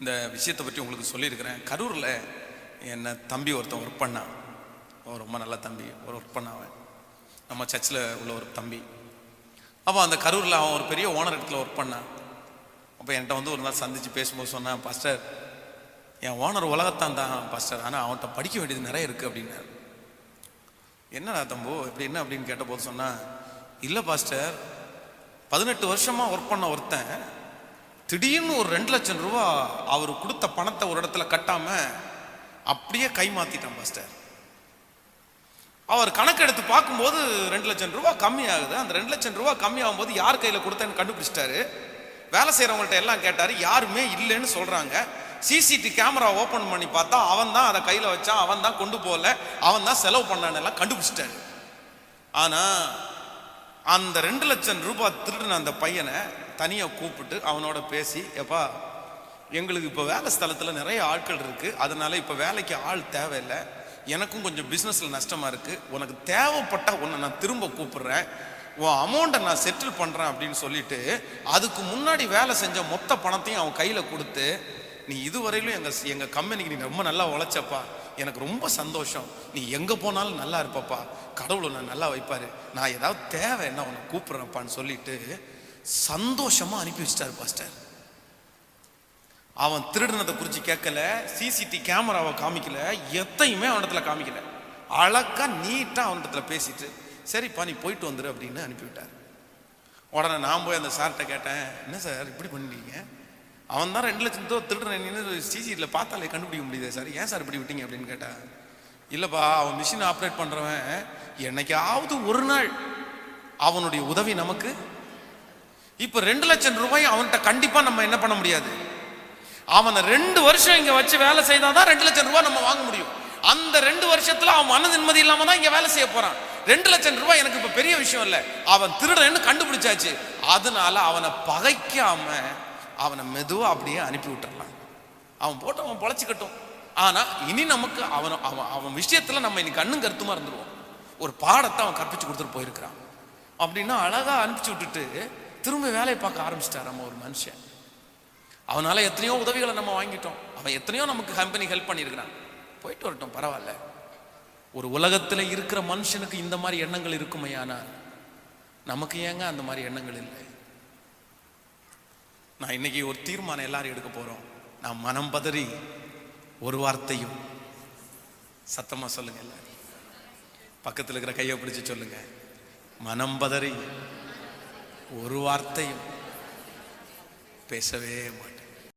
இந்த விஷயத்தை பற்றி உங்களுக்கு சொல்லியிருக்கிறேன். கரூரில் என்னை தம்பி ஒருத்தன் ஒர்க் பண்ணான் அவன் ரொம்ப நல்ல தம்பி. ஒரு ஒர்க் பண்ணாவன் நம்ம சர்ச்சில் உள்ள ஒரு தம்பி. அப்போ அந்த கரூரில் அவன் ஒரு பெரிய ஓனர் இடத்துல ஒர்க் பண்ணான் அப்போ என்கிட்ட வந்து ஒரு நாள் சந்தித்து பேசும்போது சொன்னான் பாஸ்டர் என் ஓனர் உலகத்தான் தான் பாஸ்டர் ஆனால் அவன்கிட்ட படிக்க வேண்டியது நிறைய இருக்குது அப்படின்னாரு. என்னடா தம்பு இப்படி என்ன? அப்படின்னு கேட்டபோது சொன்னால் இல்லை பாஸ்டர் பதினெட்டு வருஷமாக ஒர்க் பண்ண ஒருத்தன் திடீர்னு ஒரு ரெண்டு லட்சம் ரூபா அவர் கொடுத்த பணத்தை ஒரு இடத்துல கட்டாம அப்படியே கை மாத்திட்டான் பாஸ்டர் அவர் கணக்கெடுத்து பார்க்கும்போது ரெண்டு லட்சம் ரூபா கம்மி ஆகுது அந்த ரெண்டு லட்சம் ரூபா கம்மி ஆகும்போது யார் கையில் கொடுத்தேன்னு கண்டுபிடிச்சிட்டாரு. வேலை செய்கிறவங்கள்ட்ட எல்லாம் கேட்டாரு. யாருமே இல்லைன்னு சொல்றாங்க. சிசிடி கேமரா ஓபன் பண்ணி பார்த்தா அவன் தான் அதை கையில் வச்சான். அவன் தான் கொண்டு போகல. அவன் தான் செலவு பண்ணான்னு எல்லாம் கண்டுபிடிச்சிட்டாரு. ஆனா அந்த ரெண்டு லட்சம் ரூபாய் திருடின அந்த பையனை தனியாக கூப்பிட்டு அவனோட பேசி எப்பா எங்களுக்கு இப்போ வேலை ஸ்தலத்தில் நிறைய ஆட்கள் இருக்குது அதனால் இப்போ வேலைக்கு ஆள் தேவையில்லை. எனக்கும் கொஞ்சம் பிஸ்னஸில் நஷ்டமாக இருக்குது உனக்கு தேவைப்பட்டால் உன்னை நான் திரும்ப கூப்பிடுறேன். உன் அமௌண்ட்டை நான் செட்டில் பண்ணுறேன் அப்படின்னு சொல்லிட்டு அதுக்கு முன்னாடி வேலை செஞ்ச மொத்த பணத்தையும் அவன் கையில் கொடுத்து நீ இதுவரையிலும் எங்கள் எங்கள் கம்பெனிக்கு நீ ரொம்ப நல்லா உழைச்சப்பா. எனக்கு ரொம்ப சந்தோஷம். நீ எங்கே போனாலும் நல்லா இருப்பப்பா. கடவுள் உன்னை நல்லா வைப்பார். நான் ஏதாவது தேவை என்ன உன்னை கூப்பிட்றப்பான்னு சொல்லிட்டு சந்தோஷமா அனுப்பி வச்சிட்டாரு பாஸ்டர் அவன் திருடினதை குறித்து கேட்கல சிசிடி கேமராவை காமிக்கல எத்தையுமே அவனிடத்துல காமிக்கல. அழகா நீட்டாக அவனிடத்துல பேசிட்டு சரிப்பா நீ போயிட்டு வந்துரு அப்படின்னு அனுப்பிவிட்டார் உடனே நான் போய் அந்த சார்கிட்ட கேட்டேன் என்ன சார் இப்படி பண்ணிட்டீங்க? அவன் தான் ரெண்டு லட்சம் ரூபா திருடுறேன் சிசிடியில் பார்த்தாலே கண்டுபிடிக்க முடியுது சார் ஏன் சார் இப்படி விட்டீங்க அப்படின்னு கேட்டேன் இல்லைப்பா அவன் மிஷின் ஆப்ரேட் பண்ணுறவன் என்னைக்காவது ஒரு நாள் அவனுடைய உதவி நமக்கு இப்போ ரெண்டு லட்சம் ரூபாய் அவன்கிட்ட கண்டிப்பாக நம்ம என்ன பண்ண முடியாது? அவனை ரெண்டு வருஷம் இங்கே வச்சு வேலை செய்தால் தான் ரெண்டு லட்சம் ரூபாய் நம்ம வாங்க முடியும். அந்த ரெண்டு வருஷத்தில் அவன் மன நிம்மதி இல்லாமல் தான் இங்கே வேலை செய்ய போகிறான் ரெண்டு லட்சம் ரூபாய் எனக்கு இப்போ பெரிய விஷயம் இல்லை. அவன் திருடன்னு கண்டுபிடிச்சாச்சு. அதனால அவனை பகைக்காம அவனை மெதுவாக அப்படியே அனுப்பி விட்டுறலாம். அவன் போட்டு அவன் பொழைச்சிக்கட்டும். ஆனால் இனி நமக்கு அவன் அவன் அவன் விஷயத்தில் நம்ம இன்னைக்கு கண்ணும் கருத்துமா இருந்துருவோம். ஒரு பாடத்தை அவன் கற்பிச்சு கொடுத்துட்டு போயிருக்கிறான். அப்படின்னா அழகாக அனுப்பிச்சு விட்டுட்டு திரும்ப வேலையை பார்க்க ஆரம்பிச்சிட்டார் நம்ம ஒரு மனுஷன்? அவனால் எத்தனையோ உதவிகளை நம்ம வாங்கிட்டோம். அவன் எத்தனையோ நமக்கு கம்பெனி ஹெல்ப் பண்ணியிருக்கிறான். போயிட்டு வரட்டும் பரவாயில்ல. ஒரு உலகத்தில் இருக்கிற மனுஷனுக்கு இந்த மாதிரி எண்ணங்கள் இருக்குமே ஆனால் நமக்கு ஏங்க அந்த மாதிரி எண்ணங்கள் இல்லை? நான் இன்னைக்கு ஒரு தீர்மானம் எல்லாரும் எடுக்க போகிறோம் நான் மனம் பதறி ஒரு வார்த்தையும் சத்தமாக சொல்லுங்கள் எல்லாரும் பக்கத்தில் இருக்கிற கையை பிடிச்சி சொல்லுங்கள் மனம் பதறி ஒரு வார்த்தையும் பேசவே மாட்டேன்.